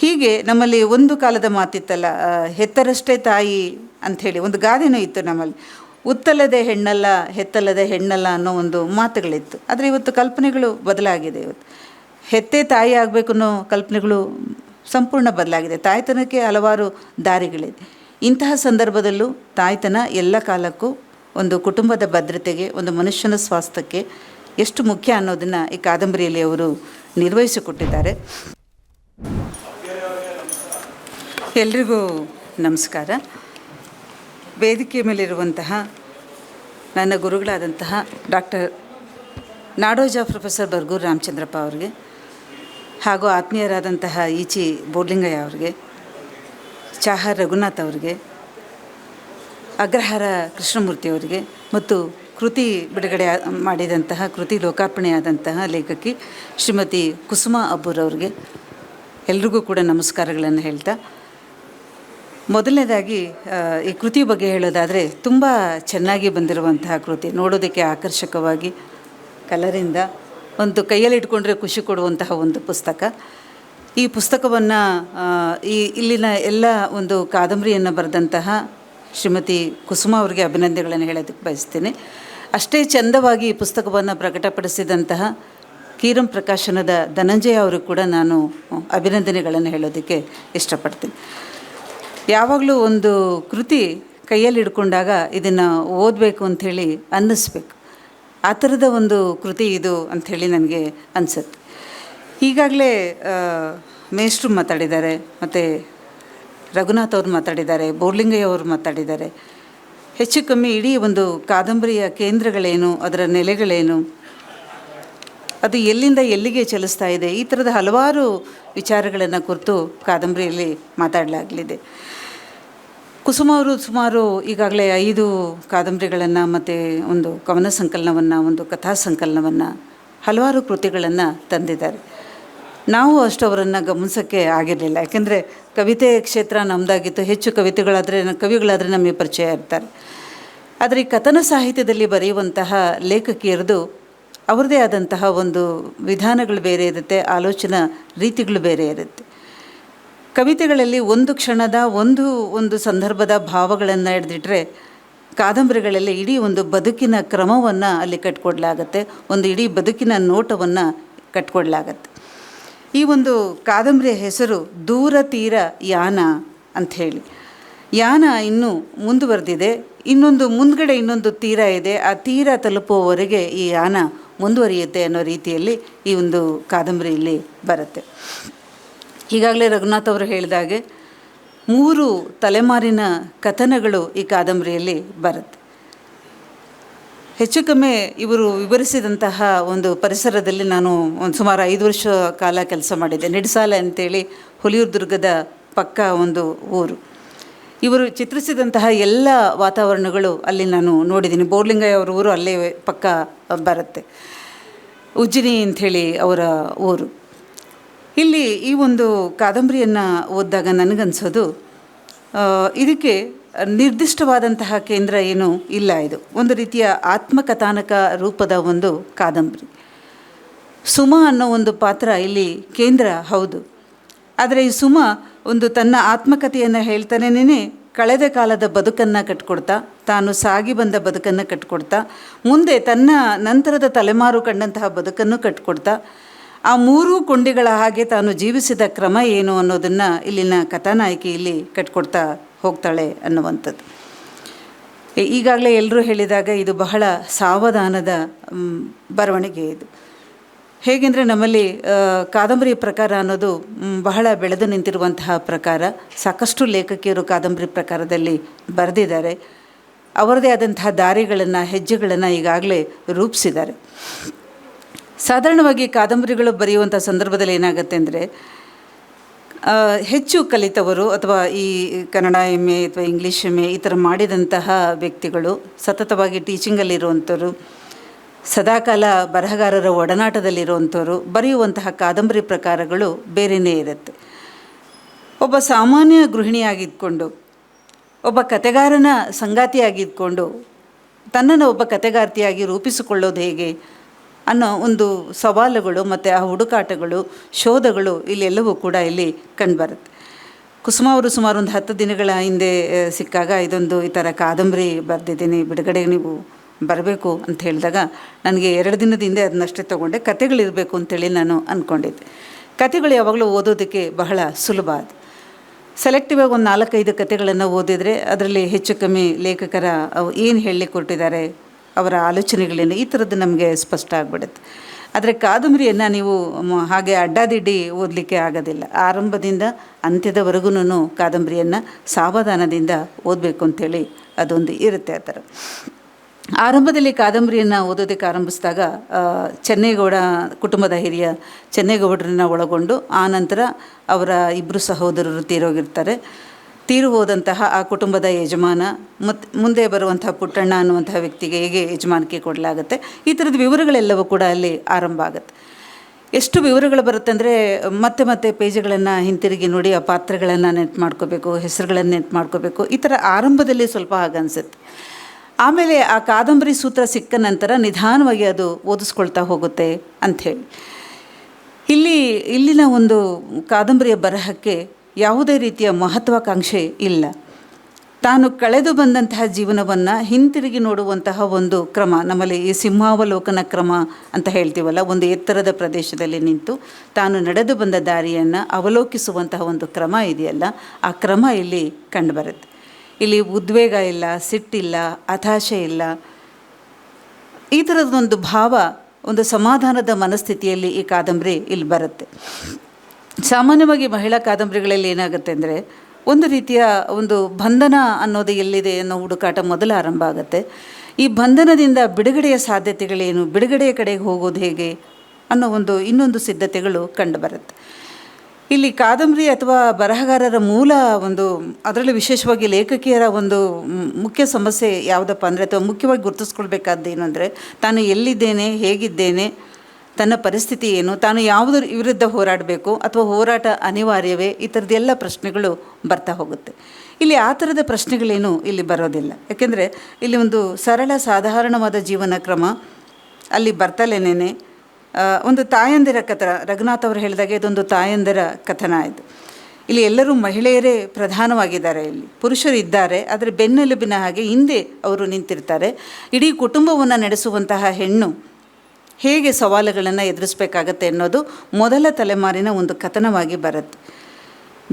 ಹೀಗೆ ನಮ್ಮಲ್ಲಿ ಒಂದು ಕಾಲದ ಮಾತಿತ್ತಲ್ಲ ಹೆತ್ತರಷ್ಟೇ ತಾಯಿ ಅಂಥೇಳಿ ಒಂದು ಗಾದೆನೂ ಇತ್ತು ನಮ್ಮಲ್ಲಿ. ಉತ್ತಲದೆ ಹೆಣ್ಣಲ್ಲ, ಹೆತ್ತಲ್ಲದೆ ಹೆಣ್ಣಲ್ಲ ಅನ್ನೋ ಒಂದು ಮಾತುಗಳಿತ್ತು. ಆದರೆ ಇವತ್ತು ಕಲ್ಪನೆಗಳು ಬದಲಾಗಿದೆ ಇವತ್ತು. ಹೆತ್ತೆ ತಾಯಿ ಆಗಬೇಕು ಅನ್ನೋ ಕಲ್ಪನೆಗಳು ಸಂಪೂರ್ಣ ಬದಲಾಗಿದೆ. ತಾಯ್ತನಕ್ಕೆ ಹಲವಾರು ದಾರಿಗಳಿದೆ. ಇಂತಹ ಸಂದರ್ಭದಲ್ಲೂ ತಾಯ್ತನ ಎಲ್ಲ ಕಾಲಕ್ಕೂ ಒಂದು ಕುಟುಂಬದ ಭದ್ರತೆಗೆ, ಒಂದು ಮನುಷ್ಯನ ಸ್ವಾಸ್ಥ್ಯಕ್ಕೆ ಎಷ್ಟು ಮುಖ್ಯ ಅನ್ನೋದನ್ನು ಈ ಕಾದಂಬರಿಯಲ್ಲಿ ಅವರು ನಿರ್ವಹಿಸಿಕೊಟ್ಟಿದ್ದಾರೆ. ಎಲ್ರಿಗೂ ನಮಸ್ಕಾರ. ವೇದಿಕೆ ಮೇಲಿರುವಂತಹ ನನ್ನ ಗುರುಗಳಾದಂತಹ ಡಾಕ್ಟರ್ ನಾಡೋಜ ಪ್ರೊಫೆಸರ್ ಬರ್ಗೂರ್ ರಾಮಚಂದ್ರಪ್ಪ ಅವರಿಗೆ ಹಾಗೂ ಆತ್ಮೀಯರಾದಂತಹ ಈಚಿ ಬೋರ್ಲಿಂಗಯ್ಯ ಅವರಿಗೆ ಚಾಹ ರಘುನಾಥ್ ಅವರಿಗೆ, ಅಗ್ರಹಾರ ಕೃಷ್ಣಮೂರ್ತಿ ಅವರಿಗೆ ಮತ್ತು ಕೃತಿ ಬಿಡುಗಡೆ ಮಾಡಿದಂತಹ, ಕೃತಿ ಲೋಕಾರ್ಪಣೆಯಾದಂತಹ ಲೇಖಕಿ ಶ್ರೀಮತಿ ಕುಸುಮಾ ಅಬ್ಬೂರವ್ರಿಗೆ ಎಲ್ರಿಗೂ ಕೂಡ ನಮಸ್ಕಾರಗಳನ್ನು ಹೇಳ್ತಾ ಮೊದಲನೇದಾಗಿ ಈ ಕೃತಿ ಬಗ್ಗೆ ಹೇಳೋದಾದರೆ ತುಂಬ ಚೆನ್ನಾಗಿ ಬಂದಿರುವಂತಹ ಕೃತಿ. ನೋಡೋದಕ್ಕೆ ಆಕರ್ಷಕವಾಗಿ, ಕಲರಿಂದ ಒಂದು ಕೈಯಲ್ಲಿ ಇಟ್ಕೊಂಡ್ರೆ ಖುಷಿ ಕೊಡುವಂತಹ ಒಂದು ಪುಸ್ತಕ. ಈ ಪುಸ್ತಕವನ್ನು ಈ ಇಲ್ಲಿನ ಎಲ್ಲ ಒಂದು ಕಾದಂಬರಿಯನ್ನು ಬರೆದಂತಹ ಶ್ರೀಮತಿ ಕುಸುಮ ಅವರಿಗೆ ಅಭಿನಂದನೆಗಳನ್ನು ಹೇಳೋದಕ್ಕೆ ಬಯಸ್ತೀನಿ. ಅಷ್ಟೇ ಚಂದವಾಗಿ ಈ ಪುಸ್ತಕವನ್ನು ಪ್ರಕಟಪಡಿಸಿದಂತಹ ಕೀರಂ ಪ್ರಕಾಶನದ ಧನಂಜಯ ಅವರು ಕೂಡ ನಾನು ಅಭಿನಂದನೆಗಳನ್ನು ಹೇಳೋದಕ್ಕೆ ಇಷ್ಟಪಡ್ತೀನಿ. ಯಾವಾಗಲೂ ಒಂದು ಕೃತಿ ಕೈಯಲ್ಲಿ ಹಿಡ್ಕೊಂಡಾಗ ಇದನ್ನು ಓದಬೇಕು ಅಂಥೇಳಿ ಅನ್ನಿಸ್ಬೇಕು. ಆ ಥರದ ಒಂದು ಕೃತಿ ಇದು ಅಂಥೇಳಿ ನನಗೆ ಅನಿಸುತ್ತೆ. ಈಗಾಗಲೇ ಮೇಷ್ಟ್ರು ಮಾತಾಡಿದ್ದಾರೆ, ಮತ್ತು ರಘುನಾಥ್ ಅವರು ಮಾತಾಡಿದ್ದಾರೆ, ಬೋರ್ಲಿಂಗಯ್ಯ ಅವರು ಮಾತಾಡಿದ್ದಾರೆ. ಹೆಚ್ಚು ಕಮ್ಮಿ ಇಡೀ ಒಂದು ಕಾದಂಬರಿಯ ಕೇಂದ್ರಗಳೇನು, ಅದರ ನೆಲೆಗಳೇನು? ಅದು ಎಲ್ಲಿಂದ ಎಲ್ಲಿಗೆ ಚಲಿಸ್ತಾ ಇದೆ? ಈ ಥರದ ಹಲವಾರು ವಿಚಾರಗಳನ್ನು ಕುರಿತು ಕಾದಂಬರಿಯಲ್ಲಿ ಮಾತಾಡಲಾಗಲಿದೆ. ಕುಸುಮ ಅವರು ಸುಮಾರು ಈಗಾಗಲೇ ಐದು ಕಾದಂಬರಿಗಳನ್ನು ಮತ್ತು ಒಂದು ಕವನ ಸಂಕಲನವನ್ನು, ಒಂದು ಕಥಾ ಸಂಕಲನವನ್ನು, ಹಲವಾರು ಕೃತಿಗಳನ್ನು ತಂದಿದ್ದಾರೆ. ನಾವು ಅಷ್ಟು ಅವರನ್ನು ಗಮನಿಸೋಕ್ಕೆ ಆಗಿರಲಿಲ್ಲ. ಯಾಕೆಂದರೆ ಕವಿತೆ ಕ್ಷೇತ್ರ ನಮ್ಮದಾಗಿತ್ತು ಹೆಚ್ಚು ಕವಿತೆಗಳಾದರೆ, ಕವಿಗಳಾದರೆ ನಮಗೆ ಪರಿಚಯ ಇರ್ತಾರೆ. ಆದರೆ ಈ ಕಥನ ಸಾಹಿತ್ಯದಲ್ಲಿ ಬರೆಯುವಂತಹ ಲೇಖಕಿಯರದು ಅವ್ರದ್ದೇ ಆದಂತಹ ಒಂದು ವಿಧಾನಗಳು ಬೇರೆ ಇರುತ್ತೆ, ಆಲೋಚನಾ ರೀತಿಗಳು ಬೇರೆ ಇರುತ್ತೆ. ಕವಿತೆಗಳಲ್ಲಿ ಒಂದು ಕ್ಷಣದ ಒಂದು ಒಂದು ಸಂದರ್ಭದ ಭಾವಗಳನ್ನು ಹಿಡಿದಿಟ್ರೆ ಕಾದಂಬರಿಗಳಲ್ಲಿ ಇಡೀ ಒಂದು ಬದುಕಿನ ಕ್ರಮವನ್ನು ಅಲ್ಲಿ ಕಟ್ಕೊಡ್ಲಾಗತ್ತೆ, ಒಂದು ಇಡೀ ಬದುಕಿನ ನೋಟವನ್ನು ಕಟ್ಕೊಡ್ಲಾಗತ್ತೆ. ಈ ಒಂದು ಕಾದಂಬರಿಯ ಹೆಸರು ದೂರ ತೀರ ಯಾನ ಅಂಥೇಳಿ ಯಾನ ಇನ್ನೂ ಮುಂದುವರೆದಿದೆ, ಇನ್ನೊಂದು ಮುಂದ್ಗಡೆ ಇನ್ನೊಂದು ತೀರ ಇದೆ, ಆ ತೀರ ತಲುಪುವವರೆಗೆ ಈ ಯಾನ ಮುಂದುವರಿಯುತ್ತೆ ಅನ್ನೋ ರೀತಿಯಲ್ಲಿ ಈ ಒಂದು ಕಾದಂಬರಿಯಲ್ಲಿ ಬರುತ್ತೆ. ಈಗಾಗಲೇ ರಘುನಾಥ್ ಅವರು ಹೇಳಿದಾಗೆ ಮೂರು ತಲೆಮಾರಿನ ಕಥನಗಳು ಈ ಕಾದಂಬರಿಯಲ್ಲಿ ಬರುತ್ತೆ. ಹೆಚ್ಚು ಕಮ್ಮಿ ಇವರು ವಿವರಿಸಿದಂತಹ ಒಂದು ಪರಿಸರದಲ್ಲಿ ನಾನು ಒಂದು ಸುಮಾರು ಐದು ವರ್ಷ ಕಾಲ ಕೆಲಸ ಮಾಡಿದ್ದೆ. ನಿಡ್ಸಾಲೆ ಅಂತೇಳಿ ಹುಲಿಯೂರು ದುರ್ಗದ ಪಕ್ಕ ಒಂದು ಊರು. ಇವರು ಚಿತ್ರಿಸಿದಂತಹ ಎಲ್ಲ ವಾತಾವರಣಗಳು ಅಲ್ಲಿ ನಾನು ನೋಡಿದ್ದೀನಿ. ಬೋರ್ಲಿಂಗಯ್ಯ ಅವರ ಊರು ಅಲ್ಲೇ ಪಕ್ಕ ಬರುತ್ತೆ. ಉಜ್ಜಿನಿ ಅಂಥೇಳಿ ಅವರ ಊರು. ಇಲ್ಲಿ ಈ ಒಂದು ಕಾದಂಬರಿಯನ್ನು ಓದಿದಾಗ ನನಗನ್ಸೋದು ಇದಕ್ಕೆ ನಿರ್ದಿಷ್ಟವಾದಂತಹ ಕೇಂದ್ರ ಏನು ಇಲ್ಲ ಇದು. ಒಂದು ರೀತಿಯ ಆತ್ಮಕಥಾನಕ ರೂಪದ ಒಂದು ಕಾದಂಬರಿ. ಸುಮ ಅನ್ನೋ ಒಂದು ಪಾತ್ರ ಇಲ್ಲಿ ಕೇಂದ್ರ ಹೌದು. ಆದರೆ ಈ ಸುಮ ಒಂದು ತನ್ನ ಆತ್ಮಕಥೆಯನ್ನು ಹೇಳ್ತಾನೇನೇ ಕಳೆದ ಕಾಲದ ಬದುಕನ್ನು ಕಟ್ಕೊಡ್ತಾ, ತಾನು ಸಾಗಿ ಬಂದ ಬದುಕನ್ನು ಕಟ್ಕೊಡ್ತಾ, ಮುಂದೆ ತನ್ನ ನಂತರದ ತಲೆಮಾರು ಕಂಡಂತಹ ಬದುಕನ್ನು ಕಟ್ಕೊಡ್ತಾ, ಆ ಮೂರೂ ಕೊಂಡಿಗಳ ಹಾಗೆ ತಾನು ಜೀವಿಸಿದ ಕ್ರಮ ಏನು ಅನ್ನೋದನ್ನು ಇಲ್ಲಿನ ಕಥಾನಾಯಕಿ ಇಲ್ಲಿ ಕಟ್ಕೊಡ್ತಾ ಹೋಗ್ತಾಳೆ ಅನ್ನುವಂಥದ್ದು. ಈಗಾಗಲೇ ಎಲ್ಲರೂ ಹೇಳಿದಾಗ ಇದು ಬಹಳ ಸಾವಧಾನದ ಬರವಣಿಗೆ ಇದು. ಹೇಗೆಂದರೆ ನಮ್ಮಲ್ಲಿ ಕಾದಂಬರಿ ಪ್ರಕಾರ ಅನ್ನೋದು ಬಹಳ ಬೆಳೆದು ನಿಂತಿರುವಂತಹ ಪ್ರಕಾರ, ಸಾಕಷ್ಟು ಲೇಖಕಿಯರು ಕಾದಂಬರಿ ಪ್ರಕಾರದಲ್ಲಿ ಬರೆದಿದ್ದಾರೆ. ಅವರದೇ ಆದಂತಹ ದಾರಿಗಳನ್ನು, ಹೆಜ್ಜೆಗಳನ್ನು ಈಗಾಗಲೇ ರೂಪಿಸಿದ್ದಾರೆ. ಸಾಧಾರಣವಾಗಿ ಕಾದಂಬರಿಗಳು ಬರೆಯುವಂಥ ಸಂದರ್ಭದಲ್ಲಿ ಏನಾಗುತ್ತೆ ಅಂದರೆ ಹೆಚ್ಚು ಕಲಿತವರು ಅಥವಾ ಈ ಕನ್ನಡ ಎಂ ಎ ಅಥವಾ ಇಂಗ್ಲೀಷ್ ಎಂ ಎ ಈ ಥರ ಮಾಡಿದಂತಹ ವ್ಯಕ್ತಿಗಳು ಸತತವಾಗಿ ಟೀಚಿಂಗಲ್ಲಿರುವಂಥವ್ರು ಸದಾಕಾಲ ಬರಹಗಾರರ ಒಡನಾಟದಲ್ಲಿರುವಂಥವರು ಬರೆಯುವಂತಹ ಕಾದಂಬರಿ ಪ್ರಕಾರಗಳು ಬೇರೆಯೇ ಇರುತ್ತೆ. ಒಬ್ಬ ಸಾಮಾನ್ಯ ಗೃಹಿಣಿಯಾಗಿದ್ಕೊಂಡು, ಒಬ್ಬ ಕತೆಗಾರನ ಸಂಗಾತಿಯಾಗಿದ್ಕೊಂಡು, ತನ್ನನ್ನು ಒಬ್ಬ ಕತೆಗಾರ್ತಿಯಾಗಿ ರೂಪಿಸಿಕೊಳ್ಳೋದು ಹೇಗೆ ಅನ್ನೋ ಒಂದು ಸವಾಲುಗಳು ಮತ್ತು ಆ ಹುಡುಕಾಟಗಳು, ಶೋಧಗಳು ಇಲ್ಲೆಲ್ಲವೂ ಕೂಡ ಇಲ್ಲಿ ಕಂಡುಬರುತ್ತೆ. ಕುಸುಮ ಅವರು ಸುಮಾರು ಒಂದು ಹತ್ತು ದಿನಗಳ ಹಿಂದೆ ಸಿಕ್ಕಾಗ ಇದೊಂದು ಈ ಥರ ಕಾದಂಬರಿ ಬರೆದಿದ್ದೀನಿ ಬಿಡುಗಡೆಗೆ ನೀವು ಬರಬೇಕು ಅಂತ ಹೇಳಿದಾಗ ನನಗೆ ಎರಡು ದಿನದ ಹಿಂದೆ ಅದನ್ನಷ್ಟೇ ತೊಗೊಂಡೆ. ಕತೆಗಳಿರಬೇಕು ಅಂತೇಳಿ ನಾನು ಅಂದ್ಕೊಂಡಿದ್ದೆ ಕತೆಗಳು ಯಾವಾಗಲೂ ಓದೋದಕ್ಕೆ ಬಹಳ ಸುಲಭ ಅದು. ಸೆಲೆಕ್ಟಿವ್ ಆಗಿ ಒಂದು ನಾಲ್ಕೈದು ಕತೆಗಳನ್ನು ಓದಿದರೆ ಅದರಲ್ಲಿ ಹೆಚ್ಚು ಕಮ್ಮಿ ಲೇಖಕರ ಅವು ಏನು ಹೇಳಲಿಕ್ಕೆ ಕೊಟ್ಟಿದ್ದಾರೆ, ಅವರ ಆಲೋಚನೆಗಳೇನು ಈ ಥರದ್ದು ನಮಗೆ ಸ್ಪಷ್ಟ ಆಗಿಬಿಡುತ್ತೆ. ಆದರೆ ಕಾದಂಬರಿಯನ್ನು ನೀವು ಹಾಗೆ ಅಡ್ಡಾದಿಡ್ಡಿ ಓದಲಿಕ್ಕೆ ಆಗೋದಿಲ್ಲ. ಆರಂಭದಿಂದ ಅಂತ್ಯದವರೆಗೂ ಕಾದಂಬರಿಯನ್ನು ಸಾವಧಾನದಿಂದ ಓದಬೇಕು ಅಂಥೇಳಿ ಅದೊಂದು ಇರುತ್ತೆ ಆ ಥರ. ಆರಂಭದಲ್ಲಿ ಕಾದಂಬರಿಯನ್ನು ಓದೋದಕ್ಕೆ ಆರಂಭಿಸಿದಾಗ ಚೆನ್ನೇಗೌಡ ಕುಟುಂಬದ ಹಿರಿಯ ಚೆನ್ನೇಗೌಡರನ್ನ ಒಳಗೊಂಡು ಆ ನಂತರ ಅವರ ಇಬ್ಬರು ಸಹೋದರರು ತೀರೋಗಿರ್ತಾರೆ. ತೀರು ಹೋದಂತಹ ಆ ಕುಟುಂಬದ ಯಜಮಾನ ಮತ್ತು ಮುಂದೆ ಬರುವಂತಹ ಪುಟ್ಟಣ್ಣ ಅನ್ನುವಂತಹ ವ್ಯಕ್ತಿಗೆ ಹೇಗೆ ಯಜಮಾನಿಕೆ ಕೊಡಲಾಗುತ್ತೆ, ಈ ಥರದ ವಿವರಗಳೆಲ್ಲವೂ ಕೂಡ ಅಲ್ಲಿ ಆರಂಭ ಆಗುತ್ತೆ. ಎಷ್ಟು ವಿವರಗಳು ಬರುತ್ತೆ ಅಂದರೆ, ಮತ್ತೆ ಮತ್ತೆ ಪೇಜ್ಗಳನ್ನು ಹಿಂತಿರುಗಿ ನೋಡಿ, ಆ ಪಾತ್ರಗಳನ್ನು ನೆನ್ಪು ಮಾಡ್ಕೋಬೇಕು, ಹೆಸರುಗಳನ್ನು ನೆನ್ಪು ಮಾಡ್ಕೋಬೇಕು, ಈ ಥರ ಆರಂಭದಲ್ಲಿ ಸ್ವಲ್ಪ ಹಾಗನ್ಸುತ್ತೆ. ಆಮೇಲೆ ಆ ಕಾದಂಬರಿ ಸೂತ್ರ ಸಿಕ್ಕ ನಂತರ ನಿಧಾನವಾಗಿ ಅದು ಓದಿಸ್ಕೊಳ್ತಾ ಹೋಗುತ್ತೆ ಅಂಥೇಳಿ. ಇಲ್ಲಿ, ಇಲ್ಲಿನ ಒಂದು ಕಾದಂಬರಿಯ ಬರಹಕ್ಕೆ ಯಾವುದೇ ರೀತಿಯ ಮಹತ್ವಾಕಾಂಕ್ಷೆ ಇಲ್ಲ. ತಾನು ಕಳೆದು ಬಂದಂತಹ ಜೀವನವನ್ನು ಹಿಂತಿರುಗಿ ನೋಡುವಂತಹ ಒಂದು ಕ್ರಮ, ನಮ್ಮಲ್ಲಿ ಈ ಸಿಂಹಾವಲೋಕನ ಕ್ರಮ ಅಂತ ಹೇಳ್ತೀವಲ್ಲ, ಒಂದು ಎತ್ತರದ ಪ್ರದೇಶದಲ್ಲಿ ನಿಂತು ತಾನು ನಡೆದು ಬಂದ ದಾರಿಯನ್ನು ಅವಲೋಕಿಸುವಂತಹ ಒಂದು ಕ್ರಮ ಇದೆಯಲ್ಲ, ಆ ಕ್ರಮ ಇಲ್ಲಿ ಕಂಡುಬರುತ್ತೆ ಇಲ್ಲಿ ಉದ್ವೇಗ ಇಲ್ಲ ಸಿಟ್ಟಿಲ್ಲ ಹತಾಶೆ ಇಲ್ಲ. ಈ ಥರದೊಂದು ಭಾವ, ಒಂದು ಸಮಾಧಾನದ ಮನಸ್ಥಿತಿಯಲ್ಲಿ ಈ ಕಾದಂಬರಿ ಇಲ್ಲಿ ಬರುತ್ತೆ. ಸಾಮಾನ್ಯವಾಗಿ ಮಹಿಳಾ ಕಾದಂಬರಿಗಳಲ್ಲಿ ಏನಾಗುತ್ತೆ ಅಂದರೆ, ಒಂದು ರೀತಿಯ ಒಂದು ಬಂಧನ ಅನ್ನೋದು ಎಲ್ಲಿದೆ ಅನ್ನೋ ಹುಡುಕಾಟ ಮೊದಲು ಆರಂಭ ಆಗುತ್ತೆ. ಈ ಬಂಧನದಿಂದ ಬಿಡುಗಡೆಯ ಸಾಧ್ಯತೆಗಳೇನು, ಬಿಡುಗಡೆಯ ಕಡೆಗೆ ಹೋಗೋದು ಹೇಗೆ ಅನ್ನೋ ಒಂದು ಇನ್ನೊಂದು ಸಿದ್ಧತೆಗಳು ಕಂಡುಬರುತ್ತೆ ಇಲ್ಲಿ ಕಾದಂಬರಿ ಅಥವಾ ಬರಹಗಾರರ ಮೂಲ ಒಂದು, ಅದರಲ್ಲಿ ವಿಶೇಷವಾಗಿ ಲೇಖಕಿಯರ ಒಂದು ಮುಖ್ಯ ಸಮಸ್ಯೆ ಯಾವುದಪ್ಪ ಅಂದರೆ ಅಥವಾ ಮುಖ್ಯವಾಗಿ ಗುರುತಿಸ್ಕೊಳ್ಬೇಕಾದ್ದು ತಾನು ಎಲ್ಲಿದ್ದೇನೆ, ಹೇಗಿದ್ದೇನೆ, ತನ್ನ ಪರಿಸ್ಥಿತಿ ಏನು, ತಾನು ಯಾವುದರ ವಿರುದ್ಧ ಹೋರಾಡಬೇಕು ಅಥವಾ ಹೋರಾಟ ಅನಿವಾರ್ಯವೇ, ಈ ಥರದ್ದೆಲ್ಲ ಪ್ರಶ್ನೆಗಳು ಬರ್ತಾ ಹೋಗುತ್ತೆ. ಇಲ್ಲಿ ಆ ಥರದ ಪ್ರಶ್ನೆಗಳೇನು ಇಲ್ಲಿ ಬರೋದಿಲ್ಲ. ಯಾಕೆಂದರೆ ಇಲ್ಲಿ ಒಂದು ಸರಳ, ಸಾಧಾರಣವಾದ ಜೀವನ ಕ್ರಮ, ಅಲ್ಲಿ ಬರ್ತಲೇನೇನೆ ಒಂದು ತಾಯಂದಿರ ಕಥನ. ರಘುನಾಥ್ ಅವರು ಹೇಳಿದಾಗೆ ಇದೊಂದು ತಾಯಂದಿರ ಕಥನ ಇದು. ಇಲ್ಲಿ ಎಲ್ಲರೂ ಮಹಿಳೆಯರೇ ಪ್ರಧಾನವಾಗಿದ್ದಾರೆ ಇಲ್ಲಿ. ಪುರುಷರು ಇದ್ದಾರೆ, ಆದರೆ ಬೆನ್ನೆಲುಬಿನ ಹಾಗೆ ಹಿಂದೆ ಅವರು ನಿಂತಿರ್ತಾರೆ. ಇಡೀ ಕುಟುಂಬವನ್ನು ನಡೆಸುವಂತಹ ಹೆಣ್ಣು ಹೇಗೆ ಸವಾಲುಗಳನ್ನು ಎದುರಿಸಬೇಕಾಗತ್ತೆ ಅನ್ನೋದು ಮೊದಲ ತಲೆಮಾರಿನ ಒಂದು ಕಥನವಾಗಿ ಬರುತ್ತೆ.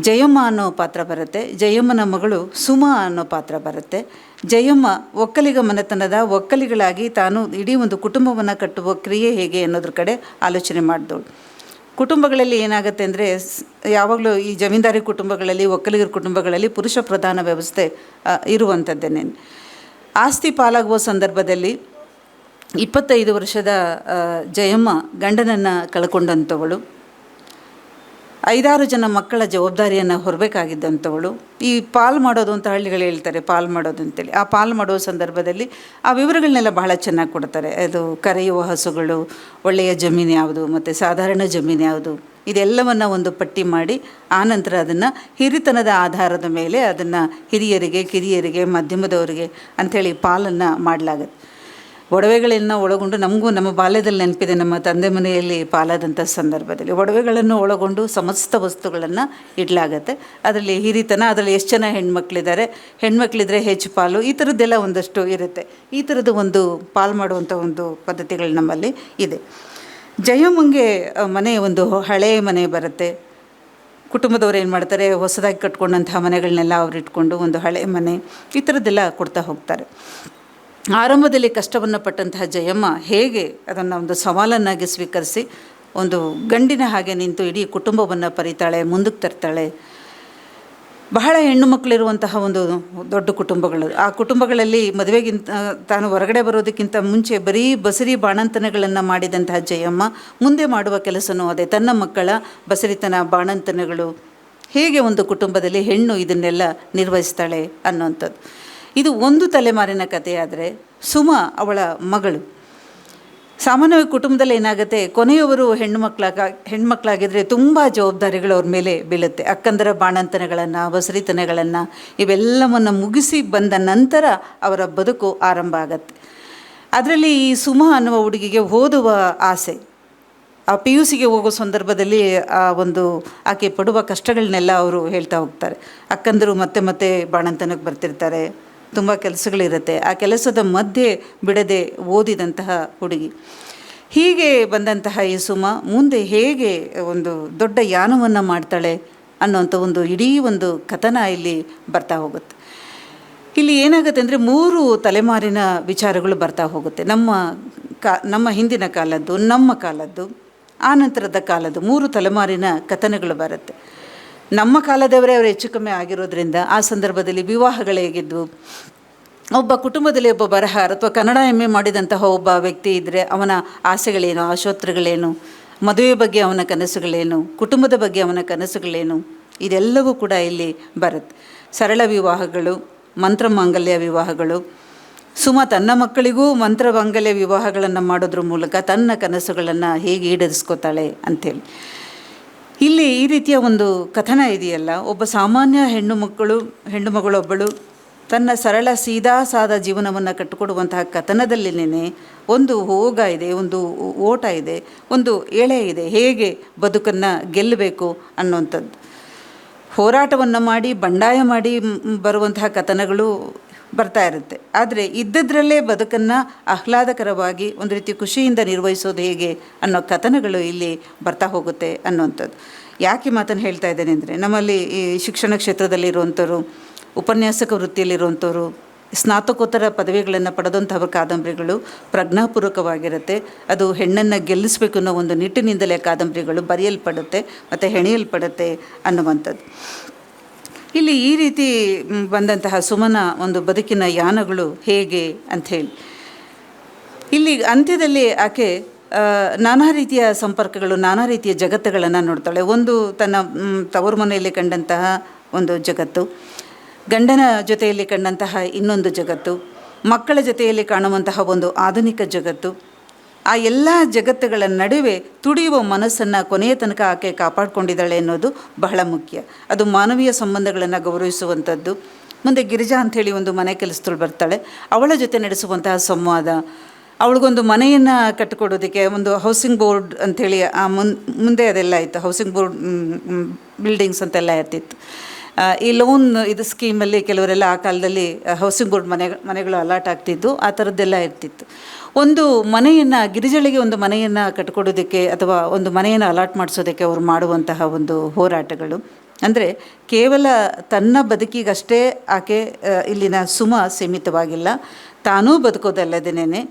ಜಯಮ್ಮ ಅನ್ನೋ ಪಾತ್ರ ಬರುತ್ತೆ. ಜಯಮ್ಮನ ಮಗಳು ಸುಮಾ ಅನ್ನೋ ಪಾತ್ರ ಬರುತ್ತೆ. ಜಯಮ್ಮ ಒಕ್ಕಲಿಗ ಮನೆತನದ ಒಕ್ಕಲಿಗಳಾಗಿ ತಾನು ಇಡೀ ಒಂದು ಕುಟುಂಬವನ್ನು ಕಟ್ಟುವ ಕ್ರಿಯೆ ಹೇಗೆ ಅನ್ನೋದ್ರ ಕಡೆ ಆಲೋಚನೆ ಮಾಡಿದವಳು ಕುಟುಂಬಗಳಲ್ಲಿ ಏನಾಗುತ್ತೆ ಅಂದರೆ ಯಾವಾಗಲೂ ಈ ಜಮೀನ್ದಾರಿ ಕುಟುಂಬಗಳಲ್ಲಿ, ಒಕ್ಕಲಿಗರ ಕುಟುಂಬಗಳಲ್ಲಿ ಪುರುಷ ಪ್ರಧಾನ ವ್ಯವಸ್ಥೆ ಇರುವಂಥದ್ದೇನೆ ಆಸ್ತಿ ಪಾಲಾಗುವ ಸಂದರ್ಭದಲ್ಲಿ ಇಪ್ಪತ್ತೈದು ವರ್ಷದ ಜಯಮ್ಮ ಗಂಡನನ್ನು ಕಳ್ಕೊಂಡಂಥವಳು ಐದಾರು ಜನ ಮಕ್ಕಳ ಜವಾಬ್ದಾರಿಯನ್ನು ಹೊರಬೇಕಾಗಿದ್ದಂಥವಳು, ಈ ಪಾಲ್ ಮಾಡೋದು ಅಂತ ಹಳ್ಳಿಗಳು ಹೇಳ್ತಾರೆ, ಪಾಲ್ ಮಾಡೋದು ಅಂತೇಳಿ. ಆ ಪಾಲ್ ಮಾಡೋ ಸಂದರ್ಭದಲ್ಲಿ ಆ ವಿವರಗಳನ್ನೆಲ್ಲ ಬಹಳ ಚೆನ್ನಾಗಿ ಕೊಡ್ತಾರೆ. ಅದು ಕರೆಯುವ ಹಸುಗಳು, ಒಳ್ಳೆಯ ಜಮೀನು ಯಾವುದು, ಮತ್ತು ಸಾಧಾರಣ ಜಮೀನು ಯಾವುದು, ಇದೆಲ್ಲವನ್ನು ಒಂದು ಪಟ್ಟಿ ಮಾಡಿ ಆನಂತರ ಅದನ್ನು ಹಿರಿತನದ ಆಧಾರದ ಮೇಲೆ ಅದನ್ನು ಹಿರಿಯರಿಗೆ, ಕಿರಿಯರಿಗೆ, ಮಧ್ಯಮದವರಿಗೆ ಅಂಥೇಳಿ ಪಾಲನ್ನು ಮಾಡಲಾಗುತ್ತೆ. ಒಡವೆಗಳನ್ನು ಒಳಗೊಂಡು ನಮಗೂ ನಮ್ಮ ಬಾಲ್ಯದಲ್ಲಿ ನೆನಪಿದೆ, ನಮ್ಮ ತಂದೆ ಮನೆಯಲ್ಲಿ ಪಾಲಾದಂಥ ಸಂದರ್ಭದಲ್ಲಿ ಒಡವೆಗಳನ್ನು ಒಳಗೊಂಡು ಸಮಸ್ತ ವಸ್ತುಗಳನ್ನು ಇಡಲಾಗತ್ತೆ. ಅದರಲ್ಲಿ ಹಿರಿತನ, ಅದರಲ್ಲಿ ಎಷ್ಟು ಜನ ಹೆಣ್ಮಕ್ಳಿದ್ದಾರೆ ಹೆಣ್ಮಕ್ಳಿದ್ರೆ ಹೆಚ್ಚು ಪಾಲು, ಈ ಥರದ್ದೆಲ್ಲ ಒಂದಷ್ಟು ಇರುತ್ತೆ. ಈ ಥರದ್ದು ಒಂದು ಪಾಲು ಮಾಡುವಂಥ ಒಂದು ಪದ್ಧತಿಗಳು ನಮ್ಮಲ್ಲಿ ಇದೆ. ಜಯಮಂಗೆ ಮನೆ ಒಂದು ಹಳೆಯ ಮನೆ ಬರುತ್ತೆ. ಕುಟುಂಬದವ್ರು ಏನು ಮಾಡ್ತಾರೆ, ಹೊಸದಾಗಿ ಕಟ್ಕೊಂಡಂತಹ ಮನೆಗಳನ್ನೆಲ್ಲ ಅವ್ರು ಇಟ್ಕೊಂಡು ಒಂದು ಹಳೆ ಮನೆ ಈ ಥರದ್ದೆಲ್ಲ ಕೊಡ್ತಾ ಹೋಗ್ತಾರೆ. ಆರಂಭದಲ್ಲಿ ಕಷ್ಟವನ್ನು ಪಟ್ಟಂತಹ ಜಯಮ್ಮ ಹೇಗೆ ಅದನ್ನು ಒಂದು ಸವಾಲನ್ನಾಗಿ ಸ್ವೀಕರಿಸಿ ಒಂದು ಗಂಡಿನ ಹಾಗೆ ನಿಂತು ಇಡೀ ಕುಟುಂಬವನ್ನು ಪರಿತಾಳೆ, ಮುಂದಕ್ಕೆ ತರ್ತಾಳೆ. ಬಹಳ ಹೆಣ್ಣು ಮಕ್ಕಳಿರುವಂತಹ ಒಂದು ದೊಡ್ಡ ಕುಟುಂಬಗಳು. ಆ ಕುಟುಂಬಗಳಲ್ಲಿ ಮದುವೆಗಿಂತ, ತಾನು ಹೊರಗಡೆ ಬರೋದಕ್ಕಿಂತ ಮುಂಚೆ ಬರೀ ಬಸರಿ ಬಾಣಂತನಗಳನ್ನು ಮಾಡಿದಂತಹ ಜಯಮ್ಮ, ಮುಂದೆ ಮಾಡುವ ಕೆಲಸನೂ ಅದೇ. ತನ್ನ ಮಕ್ಕಳ ಬಸರಿತನ ಬಾಣಂತನಗಳು ಹೇಗೆ ಒಂದು ಕುಟುಂಬದಲ್ಲಿ ಹೆಣ್ಣು ಇದನ್ನೆಲ್ಲ ನಿರ್ವಹಿಸ್ತಾಳೆ ಅನ್ನೋಂಥದ್ದು ಇದು ಒಂದು ತಲೆಮಾರಿನ ಕಥೆಯಾದರೆ ಸುಮ ಅವಳ ಮಗಳು. ಸಾಮಾನ್ಯವಾಗಿ ಕುಟುಂಬದಲ್ಲಿ ಏನಾಗುತ್ತೆ, ಕೊನೆಯವರು ಹೆಣ್ಣು ಮಕ್ಕಳಾಗ ಹೆಣ್ಮಕ್ಳಾಗಿದ್ದರೆ ತುಂಬ ಜವಾಬ್ದಾರಿಗಳು ಅವ್ರ ಮೇಲೆ ಬೀಳುತ್ತೆ. ಅಕ್ಕಂದರ ಬಾಣಂತನಗಳನ್ನು ವಸರಿತನಗಳನ್ನು ಇವೆಲ್ಲವನ್ನು ಮುಗಿಸಿ ಬಂದ ನಂತರ ಅವರ ಬದುಕು ಆರಂಭ ಆಗತ್ತೆ. ಅದರಲ್ಲಿ ಈ ಸುಮ ಅನ್ನುವ ಹುಡುಗಿಗೆ ಓದುವ ಆಸೆ. ಆ ಪಿ ಯು ಸಿಗೆ ಹೋಗೋ ಸಂದರ್ಭದಲ್ಲಿ ಆ ಒಂದು ಆಕೆ ಪಡುವ ಕಷ್ಟಗಳನ್ನೆಲ್ಲ ಅವರು ಹೇಳ್ತಾ ಹೋಗ್ತಾರೆ. ಅಕ್ಕಂದರು ಮತ್ತೆ ಮತ್ತೆ ಬಾಣಂತನಕ್ಕೆ ಬರ್ತಿರ್ತಾರೆ. ತುಂಬ ಕೆಲಸಗಳಿರುತ್ತೆ. ಆ ಕೆಲಸದ ಮಧ್ಯೆ ಬಿಡದೆ ಓದಿದಂತಹ ಹುಡುಗಿ. ಹೀಗೆ ಬಂದಂತಹ ಈ ಸುಮ ಮುಂದೆ ಹೇಗೆ ಒಂದು ದೊಡ್ಡ ಯಾನವನ್ನು ಮಾಡ್ತಾಳೆ ಅನ್ನೋಂಥ ಒಂದು ಇಡೀ ಒಂದು ಕಥನ ಇಲ್ಲಿ ಬರ್ತಾ ಹೋಗುತ್ತೆ. ಇಲ್ಲಿ ಏನಾಗುತ್ತೆ ಅಂದರೆ ಮೂರು ತಲೆಮಾರಿನ ವಿಚಾರಗಳು ಬರ್ತಾ ಹೋಗುತ್ತೆ. ನಮ್ಮ ಕಾ, ನಮ್ಮ ಹಿಂದಿನ ಕಾಲದ್ದು, ನಮ್ಮ ಕಾಲದ್ದು, ಆ ನಂತರದ ಕಾಲದ್ದು ಮೂರು ತಲೆಮಾರಿನ ಕಥನಗಳು ಬರುತ್ತೆ. ನಮ್ಮ ಕಾಲದವರೇ ಅವರು ಹೆಚ್ಚು ಕಮ್ಮಿ ಆಗಿರೋದ್ರಿಂದ ಆ ಸಂದರ್ಭದಲ್ಲಿ ವಿವಾಹಗಳು ಹೇಗಿದ್ವು? ಒಬ್ಬ ಕುಟುಂಬದಲ್ಲಿ ಒಬ್ಬ ಬರಹ ಅಥವಾ ಕನ್ನಡ ಎಂ ಎ ಮಾಡಿದಂತಹ ಒಬ್ಬ ವ್ಯಕ್ತಿ ಇದ್ದರೆ ಅವನ ಆಸೆಗಳೇನು ಆಶೋತ್ರಗಳೇನು ಮದುವೆ ಬಗ್ಗೆ ಅವನ ಕನಸುಗಳೇನು? ಕುಟುಂಬದ ಬಗ್ಗೆ ಅವನ ಕನಸುಗಳೇನು? ಇದೆಲ್ಲವೂ ಕೂಡ ಇಲ್ಲಿ ಬರುತ್ತೆ. ಸರಳ ವಿವಾಹಗಳು ಮಂತ್ರಮಾಂಗಲ್ಯ ವಿವಾಹಗಳು. ಸುಮ ತನ್ನ ಮಕ್ಕಳಿಗೂ ಮಂತ್ರಮಾಂಗಲ್ಯ ವಿವಾಹಗಳನ್ನು ಮಾಡೋದ್ರ ಮೂಲಕ ತನ್ನ ಕನಸುಗಳನ್ನು ಹೇಗೆ ಈಡೇರಿಸ್ಕೋತಾಳೆ ಅಂಥೇಳಿ ಇಲ್ಲಿ ಈ ರೀತಿಯ ಒಂದು ಕಥನ ಇದೆಯಲ್ಲ, ಒಬ್ಬ ಸಾಮಾನ್ಯ ಹೆಣ್ಣು ಮಕ್ಕಳು, ಹೆಣ್ಣು ಮಗಳೊಬ್ಬಳು ತನ್ನ ಸರಳ ಸೀದಾ ಸಾದ ಜೀವನವನ್ನು ಕಟ್ಟಿಕೊಡುವಂತಹ ಕಥನದಲ್ಲಿನೇ ಒಂದು ಹೋಗ ಇದೆ, ಒಂದು ಓಟ ಇದೆ, ಒಂದು ಎಳೆ ಇದೆ, ಹೇಗೆ ಬದುಕನ್ನು ಗೆಲ್ಲಬೇಕು ಅನ್ನುವಂಥದ್ದು. ಹೋರಾಟವನ್ನು ಮಾಡಿ, ಬಂಡಾಯ ಮಾಡಿ ಬರುವಂತಹ ಕಥನಗಳು ಬರ್ತಾ ಇರುತ್ತೆ. ಆದರೆ ಇದ್ದದ್ರಲ್ಲೇ ಬದುಕನ್ನು ಆಹ್ಲಾದಕರವಾಗಿ ಒಂದು ರೀತಿ ಖುಷಿಯಿಂದ ನಿರ್ವಹಿಸೋದು ಹೇಗೆ ಅನ್ನೋ ಕಥನಗಳು ಇಲ್ಲಿ ಬರ್ತಾ ಹೋಗುತ್ತೆ ಅನ್ನುವಂಥದ್ದು. ಯಾಕೆ ಮಾತನ್ನು ಹೇಳ್ತಾ ಇದ್ದೇನೆ ಅಂದರೆ, ನಮ್ಮಲ್ಲಿ ಈ ಶಿಕ್ಷಣ ಕ್ಷೇತ್ರದಲ್ಲಿರುವಂಥವ್ರು, ಉಪನ್ಯಾಸಕ ವೃತ್ತಿಯಲ್ಲಿರುವಂಥವ್ರು, ಸ್ನಾತಕೋತ್ತರ ಪದವಿಗಳನ್ನು ಪಡೆದಂತಹ ಕಾದಂಬರಿಗಳು ಪ್ರಜ್ಞಾಪೂರ್ವಕವಾಗಿರುತ್ತೆ. ಅದು ಹೆಣ್ಣನ್ನು ಗೆಲ್ಲಿಸಬೇಕು ಅನ್ನೋ ಒಂದು ನಿಟ್ಟಿನಿಂದಲೇ ಕಾದಂಬರಿಗಳು ಬರೆಯಲ್ಪಡುತ್ತೆ ಮತ್ತು ಹೆಣೆಯಲ್ಪಡುತ್ತೆ ಅನ್ನುವಂಥದ್ದು. ಇಲ್ಲಿ ಈ ರೀತಿ ಬಂದಂತಹ ಸುಮನ ಒಂದು ಬದುಕಿನ ಯಾನಗಳು ಹೇಗೆ ಅಂಥೇಳಿ ಇಲ್ಲಿ ಅಂತ್ಯದಲ್ಲಿ ಆಕೆ ನಾನಾ ರೀತಿಯ ಸಂಪರ್ಕಗಳು, ನಾನಾ ರೀತಿಯ ಜಗತ್ತುಗಳನ್ನು ನೋಡ್ತಾಳೆ. ಒಂದು ತನ್ನ ತವರು ಮನೆಯಲ್ಲಿ ಕಂಡಂತಹ ಒಂದು ಜಗತ್ತು, ಗಂಡನ ಜೊತೆಯಲ್ಲಿ ಕಂಡಂತಹ ಇನ್ನೊಂದು ಜಗತ್ತು, ಮಕ್ಕಳ ಜೊತೆಯಲ್ಲಿ ಕಾಣುವಂತಹ ಒಂದು ಆಧುನಿಕ ಜಗತ್ತು ಆ ಎಲ್ಲ ಜಗತ್ತುಗಳ ನಡುವೆ ತುಡಿಯುವ ಮನಸ್ಸನ್ನು ಕೊನೆಯ ತನಕ ಆಕೆ ಕಾಪಾಡಿಕೊಂಡಿದ್ದಾಳೆ ಅನ್ನೋದು ಬಹಳ ಮುಖ್ಯ. ಅದು ಮಾನವೀಯ ಸಂಬಂಧಗಳನ್ನು ಗೌರವಿಸುವಂಥದ್ದು. ಮುಂದೆ ಗಿರಿಜಾ ಅಂಥೇಳಿ ಒಂದು ಮನೆ ಕೆಲಸದಳು ಬರ್ತಾಳೆ. ಅವಳ ಜೊತೆ ನಡೆಸುವಂತಹ ಸಂವಾದ. ಅವಳಿಗೊಂದು ಮನೆಯನ್ನು ಕಟ್ಟಿಕೊಡೋದಕ್ಕೆ ಒಂದು ಹೌಸಿಂಗ್ ಬೋರ್ಡ್ ಅಂಥೇಳಿ, ಆ ಮುನ್, ಮುಂದೆ ಅದೆಲ್ಲ ಇತ್ತು. ಹೌಸಿಂಗ್ ಬೋರ್ಡ್ ಬಿಲ್ಡಿಂಗ್ಸ್ ಅಂತೆಲ್ಲ ಇರ್ತಿತ್ತು. ಈ ಲೋನ್ ಇದು ಸ್ಕೀಮಲ್ಲಿ ಕೆಲವರೆಲ್ಲ ಆ ಕಾಲದಲ್ಲಿ ಹೌಸಿಂಗ್ ಬೋರ್ಡ್ ಮನೆ ಮನೆಗಳು ಅಲಾಟ್ ಆಗ್ತಿದ್ದು ಆ ಥರದ್ದೆಲ್ಲ ಇರ್ತಿತ್ತು. ಒಂದು ಮನೆಯನ್ನು, ಗಿರಿಜಳಿಗೆ ಒಂದು ಮನೆಯನ್ನು ಕಟ್ಕೊಡೋದಕ್ಕೆ ಅಥವಾ ಒಂದು ಮನೆಯನ್ನು ಅಲಾಟ್ ಮಾಡಿಸೋದಕ್ಕೆ ಅವರು ಮಾಡುವಂತಹ ಒಂದು ಹೋರಾಟಗಳು. ಅಂದರೆ ಕೇವಲ ತನ್ನ ಬದುಕಿಗಷ್ಟೇ ಆಕೆ ಇಲ್ಲಿನ ಸುಮ ಸೀಮಿತವಾಗಿಲ್ಲ. ತಾನೂ ಬದುಕೋದಲ್ಲದೇನೆ